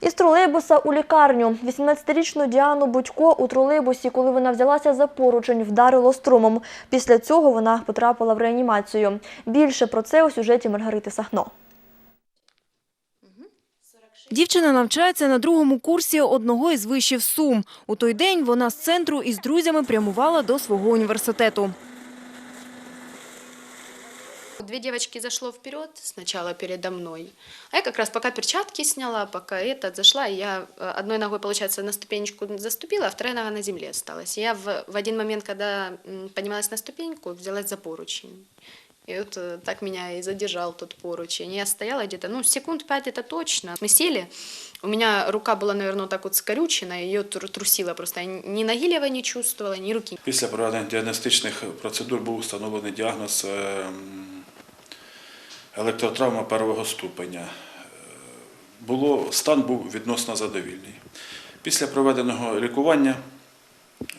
Із тролейбуса у лікарню. 18-річну Діану Будько у тролейбусі, коли вона взялася за поручень, вдарило струмом. Після цього вона потрапила в реанімацію. Більше про це у сюжеті Маргарити Сахно. Дівчина навчається на другому курсі одного із вишів Сум. У той день вона з центру із друзями прямувала до свого університету. Две девочки зашло вперед сначала передо мной. А я как раз пока перчатки сняла, пока этот зашла, и я э, одной ногой, получается, на ступенечку заступила, а вторая нога на земле осталась. И я в, в один момент, когда м, поднималась на ступеньку, взялась за поручень. И вот э, так меня и задержал тот поручень. Я стояла где-то, ну, секунд пять это точно. Мы сели, у меня рука была, наверное, вот так вот скорючена, ее тру- трусила просто. Я ни ноги левой не чувствовала, ни руки. Після проведення діагностичних процедур був встановлений діагноз е, м, електротравма первого ступеня. Е, Було, стан був відносно задовільний. Після проведеного лікування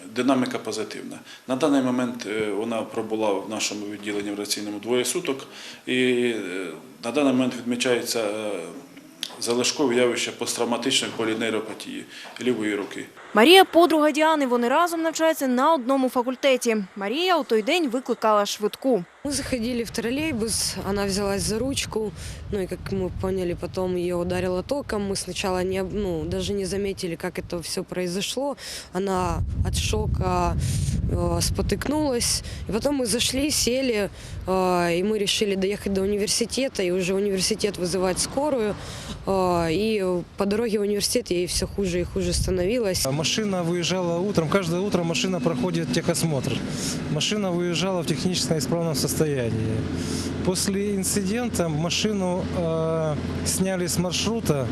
динаміка позитивна. На даний момент е, вона пробула в нашому відділенні в раційному двоє суток, і е, на даний момент відмічається залишкове явище посттравматичної полінейропатії лівої руки. Марія – подруга Діани. Вони разом навчаються на одному факультеті. Марія у той день викликала швидку. Мы заходили в троллейбус, она взялась за ручку, ну и как мы поняли, потом ее ударило током. Мы сначала не, ну, даже не заметили, как это все произошло. Она от шока э, спотыкнулась. И потом мы зашли, сели, э, и мы решили доехать до университета, и уже университет вызывать скорую. Э, и по дороге в университет ей все хуже и хуже становилось. Машина выезжала утром, каждое утро машина проходит техосмотр. Машина выезжала в технически исправном состоянии. После инцидента машину э, сняли с маршрута,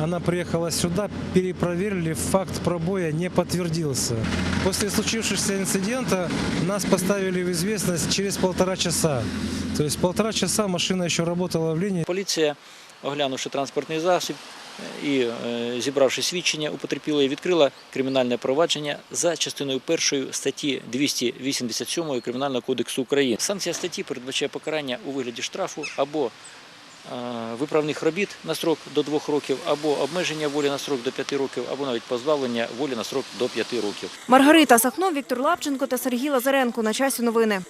она приехала сюда, перепроверили, факт пробоя не подтвердился. После случившегося инцидента нас поставили в известность через полтора часа. То есть полтора часа машина еще работала в линии. Поліція, оглянувши транспортний засіб і е, зібравши свідчення у потерпілої, відкрила кримінальне провадження за частиною першої статті 287 Кримінального кодексу України. Санкція статті передбачає покарання у вигляді штрафу або е, виправних робіт на строк до двох років, або обмеження волі на строк до п'яти років, або навіть позбавлення волі на строк до п'яти років. Маргарита Сахно, Віктор Лапченко та Сергій Лазаренко. На часі новини.